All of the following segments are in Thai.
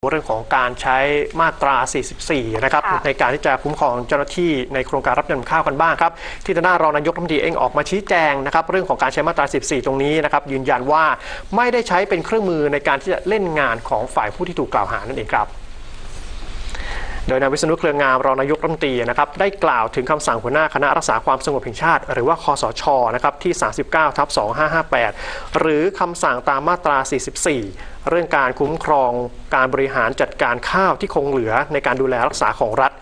เรื่องของการใช้มาตรา 44 นะครับค่ะในการที่จะคุ้มครองเจ้าหน้าที่ในโครงการรับจำนำข้าวกันบ้างครับ ที่ทางด้านรองนายกรัฐมนตรีเองออกมาชี้แจงนะครับ เรื่องของการใช้มาตรา 44 ตรงนี้นะครับ ยืนยันว่าไม่ได้ใช้เป็นเครื่องมือในการที่จะเล่นงานของฝ่ายผู้ที่ถูกกล่าวหานั่นเองครับโดยนายวิษณุเครืองามรองนายกรัฐมนตรีนะครับได้กล่าวถึงคำสั่งหัวหน้าคณะรักษาความสงบแห่งชาติ หรือว่าคอสชนะครับที่ 39ทับ2558 หรือคำสั่งตามมาตรา 44 เรื่องการคุ้มครองการบริหารจัดการข้าวที่คงเหลือในการดูแลรักษาของรัฐ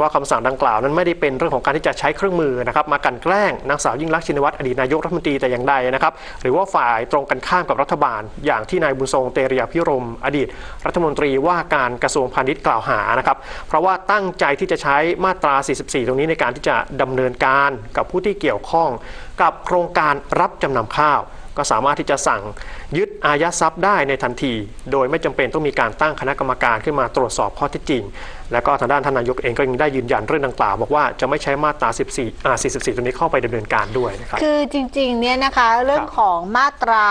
ว่าคำสั่งดังกล่าวนั้นไม่ได้เป็นเรื่องของการที่จะใช้เครื่องมือนะครับมากันแกล้งนางสาวยิ่งลักษินวัตรอดีตนายกรัฐมนตรีแต่อย่างใดนะครับหรือว่าฝ่ายตรงกันข้ามกับรัฐบาล อย่างที่นายบุญทรงเตรียพิรม อดีต รัฐมนตรีว่าการกระทรวงพาณิชย์กล่าวหานะครับเพราะว่าตั้งใจที่จะใช้มาตรา 44 ตรงนี้ในการที่จะดำเนินการกับผู้ที่เกี่ยวข้องกับโครงการรับจำนำข้าว ก็สามารถที่จะสั่งยึดอายัดทรัพย์ได้ในทันที โดยไม่จำเป็นต้องมีการตั้งคณะกรรมการขึ้นมาตรวจสอบข้อเท็จจริงและก็ทางด้านท่านนายกเองก็ยังได้ยืนยันเรื่องดังกล่าวบอกว่าจะไม่ใช้มาตรา 14อ่า44 ตรงนี้เข้าไปดำเนินการด้วยนะครับ คือจริงๆ เนี่ยนะคะเรื่องของมาตรา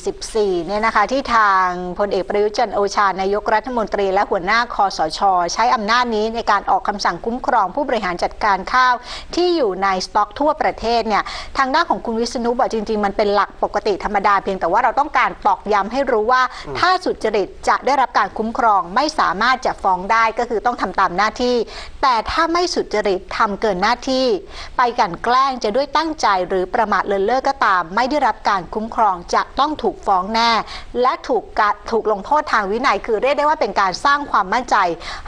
44 เนี่ยนะคะที่ทางพลเอกประยุทธ์จันทร์โอชานายกรัฐมนตรี และหัวหน้าคอสช ใช้อำนาจนี้ในการออกคำสั่งคุ้มครองผู้บริหารจัดการข้าวที่อยู่ในสต็อกทั่วประเทศเนี่ยทางด้านของคุณวิษณุบอกจริง ๆ มันเป็นหลักปกติธรรมดาเพียงแต่ว่าเราต้องการตอกย้ำให้รู้ว่าถ้าสุจริตจะได้รับการคุ้มครองไม่สามารถจะฟ้องได้ก็คือต้องทำตามหน้าที่ แต่ถ้าไม่สุจริตทำเกินหน้าที่ ไปกลันแกล้งจะด้วยตั้งใจหรือประมาทเลินเล่อก็ตาม ไม่ได้รับการคุ้มครองจะต้องถูกฟ้องแน่ และถูกกะถูกลงโทษทางวินัย คือเรียกได้ว่าเป็นการสร้างความมั่นใจ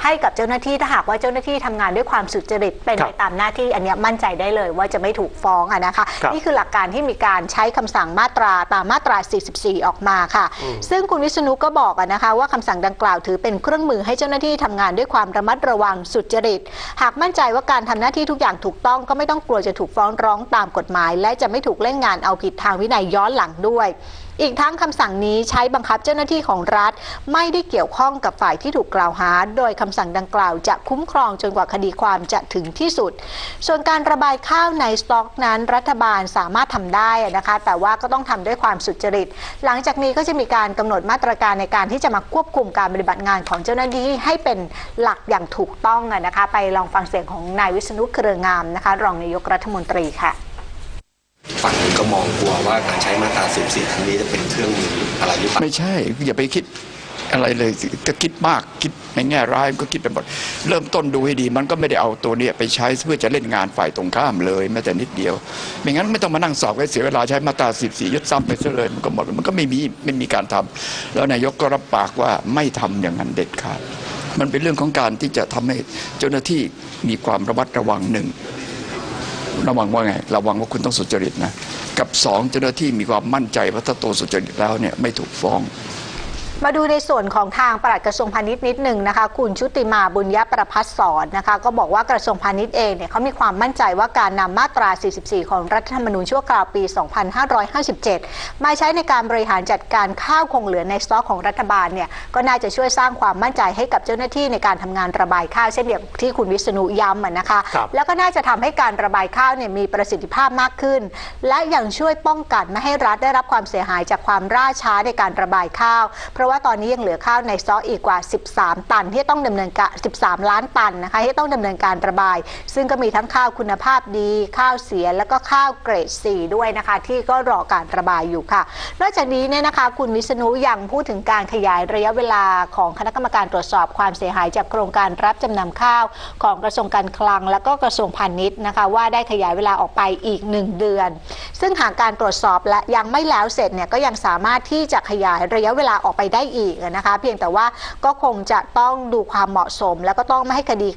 ให้กับเจ้าหน้าที่ถ้าหากว่าเจ้าหน้าที่ทำงานด้วยความสุจริตเป็นครัไปบตามหน้าที่อันเนี้ยมั่นใจได้เลยว่าจะไม่ถูกฟ้องอะนะคะครับนี่คือหลักการที่มีการใช้คำสั่งมาตราตามมาตรา 44 ออกมาค่ะ ซึ่งคุณวิษณุก็บอกอะนะคะว่าคำสั่งดังกล่าวถือเป็นเครื่องมือให้เจ้าหน้าที่ทำงานด้วยความระมัดระวังสุจริต หากมั่นใจว่าการทำหน้าที่ทุกอย่างถูกต้องก็ไม่ต้องกลัวจะถูกฟ้องร้องตามกฎหมาย และจะไม่ถูกเล่นงานเอาผิดทางวินัยย้อนหลังด้วยอีกทั้งคำสั่งนี้ใช้บังคับเจ้าหน้าที่ของรัฐ ไม่ได้เกี่ยวข้องกับฝ่ายที่ถูกกล่าวหา โดยคำสั่งดังกล่าวจะคุ้มครองจนกว่าคดีความจะถึงที่สุด ส่วนการระบายข้าวในสต็อกนั้น รัฐบาลสามารถทำได้นะคะ แต่ว่าก็ต้องทำด้วยความสุจริต หลังจากนี้ก็จะมีการกำหนดมาตรการในการที่จะมาควบคุมการปฏิบัติงานของเจ้าหน้าที่ให้เป็นหลักอย่างถูกต้องนะคะ ไปลองฟังเสียงของนายวิษณุเครืองามนะคะ รองนายกรัฐมนตรีค่ะ มองกลัวว่าการใช้มาตรา14ครั้งนี้จะเป็นเครื่องมืออะไรหรือเปล่าไม่ใช่อย่าไปคิดอะไรเลยจะคิดมากคิดในแง่ร้ายก็คิดไปหมดเริ่มต้นดูให้ดี มันก็ไม่ได้เอาตัวเนี้ยไปใช้เพื่อจะเล่นงานฝ่ายตรงข้ามเลยแม้แต่นิดเดียว ไม่งั้นไม่ต้องมานั่งสอบกันเสียเวลาใช้มาตรา14ยึดซ้ำไปซะเลยมันก็หมดมันก็ไม่มีไม่มีการทำแล้วนายกก็รับปากว่าไม่ทำอย่างนั้นเด็ดขาด มันเป็นเรื่องของการที่จะทำให้เจ้าหน้าที่มีความระมัดระวังหนึ่งระวังว่าไง ระวังว่าคุณต้องสุจริตนะ กับสองเจ้าหน้าที่มีความมั่นใจว่าถ้าตัวสุจริตแล้วเนี่ยไม่ถูกฟ้อง มาดูในส่วนของทางปลัดกระทรวงพาณิชย์นิดหนึ่งนะคะ คุณชุติมาบุญยประพัฒสอนนะคะ ก็บอกว่ากระทรวงพาณิชย์เองเนี่ยเขามีความมั่นใจว่าการนำมาตรา 44 ของรัฐธรรมนูญชั่วคราวปี 2557 มาใช้ในการบริหารจัดการข้าวคงเหลือในสต็อกของรัฐบาลเนี่ยก็น่าจะช่วยสร้างความมั่นใจให้กับเจ้าหน้าที่ในการทำงานระบายข้าวเช่นเดียวกับที่คุณวิษณุย้ำอะนะคะครับแล้วก็น่าจะทำให้การระบายข้าวเนี่ยมีประสิทธิภาพมากขึ้น และยังช่วยป้องกันไม่ให้รัฐได้รับความเสียหายจากความล่าช้าในการระบายข้าวเพราะว่าตอนนี้ยังเหลือข้าวในสต็อกอีกกว่า 13 ตัน ที่ต้องดำเนินการ 13 ล้านตันนะคะที่ต้องดำเนินการระบาย ซึ่งก็มีทั้งข้าวคุณภาพดี ข้าวเสียแล้วก็ข้าวเกรด 4 ด้วยนะคะ ที่ก็รอการระบายอยู่ค่ะ นอกจากนี้เนี่ยนะคะคุณวิษณุยังพูดถึงการขยายระยะเวลาของคณะกรรมการตรวจสอบความเสียหายจากโครงการรับจำนำข้าวของกระทรวงการคลัง และก็กระทรวงพาณิชย์นะคะ ว่าได้ขยายเวลาออกไปอีก 1 เดือน ซึ่งหากการตรวจสอบและยังไม่แล้วเสร็จเนี่ยก็ยังสามารถที่จะขยายระยะเวลาออกไปได้อีกนะคะ เพียงแต่ว่าก็คงจะต้องดูความเหมาะสม แล้วก็ต้องไม่ให้คดี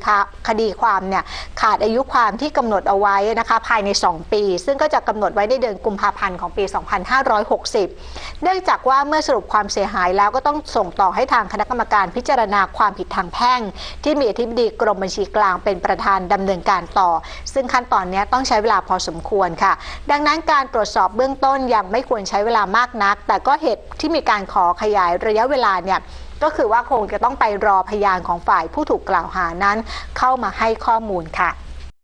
คดีความเนี่ยขาดอายุความที่กำหนดเอาไว้นะคะภายใน 2 ปี ซึ่งก็จะกำหนดไว้ในเดือนกุมภาพันธ์ของปี 2560 เนื่องจากว่าเมื่อสรุปความเสียหายแล้วก็ต้องส่งต่อให้ทางคณะกรรมการพิจารณาความผิดทางแพ่ง ที่มีอธิบดีกรมบัญชีกลางเป็นประธานดำเนินการต่อ ซึ่งขั้นตอนนี้ต้องใช้เวลาพอสมควรค่ะ ดังนั้นการตรวจสอบเบื้องต้นยังไม่ควรใช้เวลามากนัก แต่ก็เหตุที่มีการขอขยายระยะเวลาเนี่ยก็คือว่าคงจะต้องไปรอพยานของฝ่ายผู้ถูกกล่าวหานั้น เข้ามาให้ข้อมูลค่ะ